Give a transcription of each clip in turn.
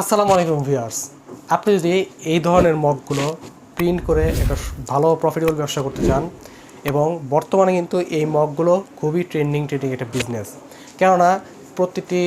আসসালামু আলাইকুম ভিউয়ার্স। আপনি যদি এই ধরনের মগগুলো প্রিন্ট করে একটা ভালো প্রফিটেবল ব্যবসা করতে চান এবং বর্তমানে কিন্তু এই মগগুলো খুবই ট্রেন্ডিং ট্রেন্ডিং একটা বিজনেস কেননা প্রতিটি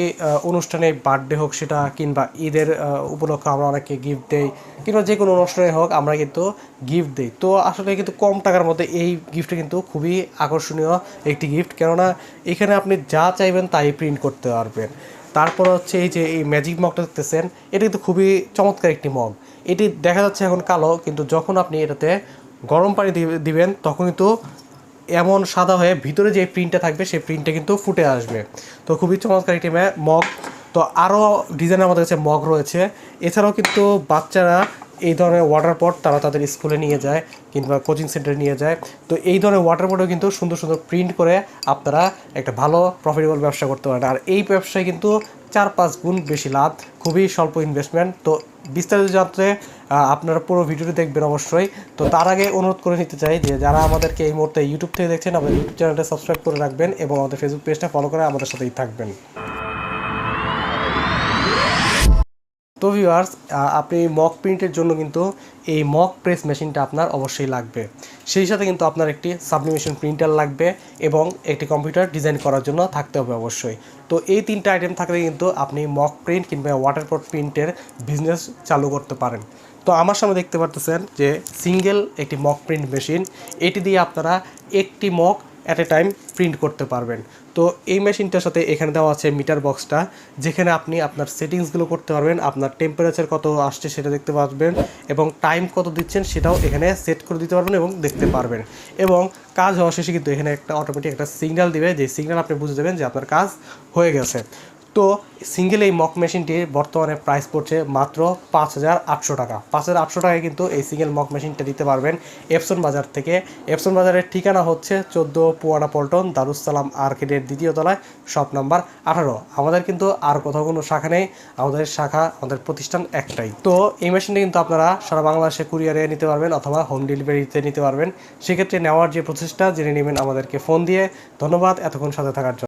অনুষ্ঠানে বার্থডে হোক সেটা কিংবা ঈদের উপলক্ষে আমরা অনেকে গিফট দেই কিংবা যে কোনো অনুষ্ঠানে হোক আমরা কিন্তু গিফট দিই। তো আসলে কিন্তু কম টাকার মধ্যে এই গিফটটা কিন্তু খুবই আকর্ষণীয় একটি গিফট কেননা এখানে আপনি যা চাইবেন তাই প্রিন্ট করতে পারবেন। তারপর হচ্ছে এই যে এই ম্যাজিক মগটা দেখতেছেন, এটা কিন্তু খুবই চমৎকার একটি মগ এটি দেখা যাচ্ছে এখন কালো, কিন্তু যখন আপনি এটাতে গরম পানি দিবেন, তখন কিন্তু এমন সাদা হয়ে ভিতরে যে প্রিন্টটা থাকবে, সেই প্রিন্টটা কিন্তু ফুটে আসবে। তো খুবই চমৎকার একটি মগ। তো আরও ডিজাইন আমাদের কাছে মগ রয়েছে। এছাড়াও কিন্তু বাচ্চারা এই ধরনের ওয়াটার পট তারা তাদের স্কুলে নিয়ে যায় কিংবা কোচিং সেন্টারে নিয়ে যায়। তো এই ধরনের ওয়াটার পটও কিন্তু সুন্দর সুন্দর প্রিন্ট করে আপনারা একটা ভালো প্রফিটেবল ব্যবসা করতে পারেন। আর এই ব্যবসায় কিন্তু চার পাঁচ গুণ বেশি লাভ, খুবই স্বল্প ইনভেস্টমেন্ট তো বিস্তারিত জানতে আপনারা পুরো ভিডিওটি দেখবেন অবশ্যই। তো তার আগে অনুরোধ করে নিতে চাই যে যারা আমাদেরকে এই মুহূর্তে ইউটিউব থেকে দেখছেন, আমাদের ইউটিউব চ্যানেলটা সাবস্ক্রাইব করে রাখবেন এবং আমাদের ফেসবুক পেজটা ফলো করে আমাদের সাথেই থাকবেন। তো ভিউয়ার্স আপনি মক প্রিন্টের জন্য কিন্তু এই মক প্রেস মেশিনটা আপনার অবশ্যই লাগবে। সেই সাথে কিন্তু আপনার একটি সাবলিমেশন প্রিন্টার লাগবে এবং একটি কম্পিউটার ডিজাইন করার জন্য থাকতে হবে অবশ্যই। তো এই তিনটা আইটেম থাকলে কিন্তু আপনি মক প্রিন্ট কিংবা ওয়াটারপ্রুফ প্রিন্টের বিজনেস চালু করতে পারেন। তো আমার সামনে দেখতে পারতেছেন যে সিঙ্গেল একটি মক প্রিন্ট মেশিন এটি দিয়ে আপনারা একটি mug at a time print করতে পারবেন। তো এই মেশিনটার সাথে এখানে দেওয়া আছে মিটার বক্সটা, যেখানে আপনি আপনার সেটিংসগুলো করতে পারবেন, আপনার টেম্পারেচার কত আসছে সেটা দেখতে পারবেন, এবং টাইম কত দিচ্ছেন সেটাও এখানে সেট করে দিতে পারবেন এবং দেখতে পারবেন। এবং কাজ হওয়া শেষে কিন্তু এখানে একটা অটোমেটিক একটা সিগন্যাল দিবে, যে সিগন্যাল আপনি বুঝে দেবেন যে আপনার কাজ হয়ে গেছে। তো সিঙ্গেল এই মক মেশিনটির বর্তমানে প্রাইস পড়ছে মাত্র পাঁচ হাজার আটশো টাকা। পাঁচ হাজার আটশো টাকায় কিন্তু এই সিঙ্গেল মক মেশিনটা দিতে পারবেন এপসন বাজার থেকে। এপসন বাজারের ঠিকানা হচ্ছে চোদ্দ পুয়ানা পল্টন দারুসালাম আর্কেডের দ্বিতীয় তলায়, শপ নাম্বার আঠারো। আমাদের কিন্তু আর কোথাও কোনো শাখা নেই, আমাদের শাখা, আমাদের প্রতিষ্ঠান একটাই। তো এই মেশিনটা কিন্তু আপনারা সারা বাংলাদেশে কুরিয়ারে নিতে পারবেন অথবা হোম ডেলিভারিতে নিতে পারবেন। সেক্ষেত্রে নেওয়ার যে প্রচেষ্টা, জেনে নেবেন আমাদেরকে ফোন দিয়ে। ধন্যবাদ, এতক্ষণ সাথে থাকার জন্য।